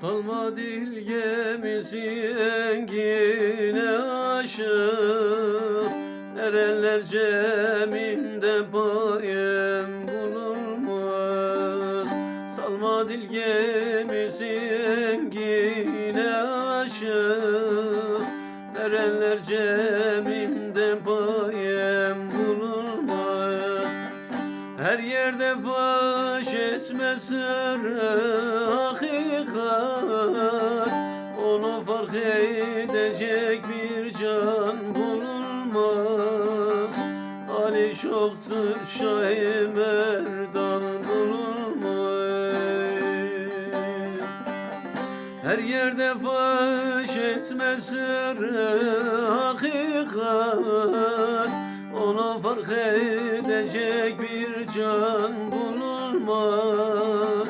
Salma dil gemisi engine aşık. Nereler cemimde payım bulunmaz. Salma dil gemisi engine aşık. Nereler cemimde payım bulunmaz. Her yerde faş etme sırrı Ali çoktur Şah-ı Merdan bulunmaz her yerde faş etme sırrı hakikat. Onu fark edecek bir can bulunmaz.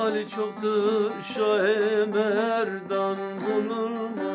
Ali çoktur Şah-ı Merdan bulunmaz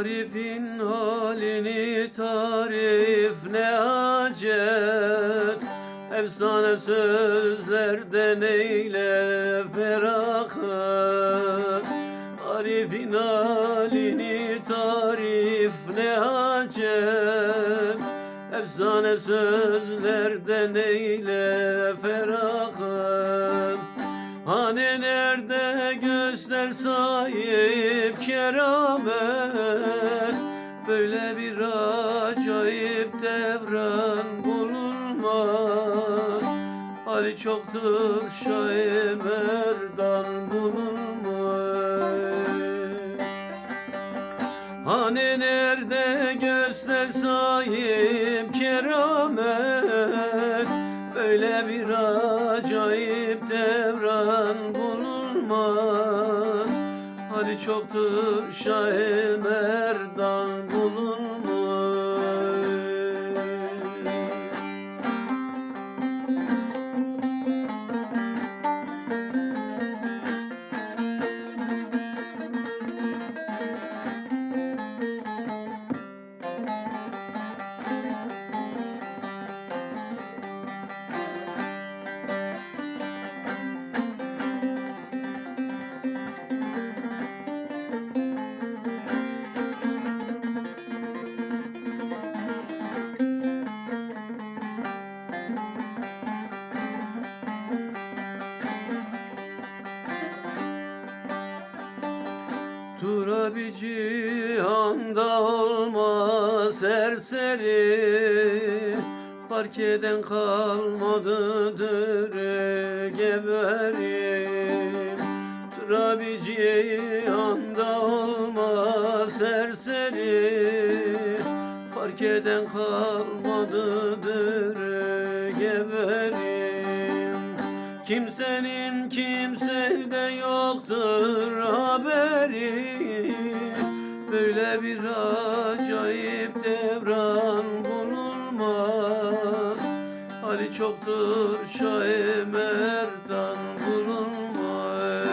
Arif'in halini tarif ne acet? Efsane sözlerden eyle ferahat Arif'in halini tarif ne acet? Efsane sözlerden eyle ferahat sahip keramet. Böyle bir acayip devran bulunmaz. Ali çoktur Şah-ı Merdan bulunmaz. Hani nerede göster sahip keramet? Böyle bir acayip devran bulunmaz Hadi çoktur Şah-ı Merdan bulunmaz Tura bir cihanda olmaz serseri Fark eden kalmadıdır geberim Tura bir cihanda olmaz serseri Fark eden kalmadıdır Böyle bir acayip devran bulunmaz. Ali çoktur Şah-ı Merdan bulunmaz.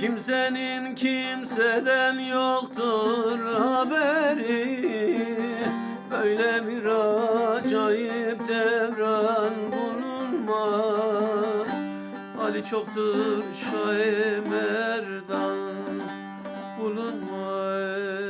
Kimsenin kimseden yoktur haberi. Böyle bir acayip devran bulunmaz. Ali çoktur Şah-ı Merdan bulunmaz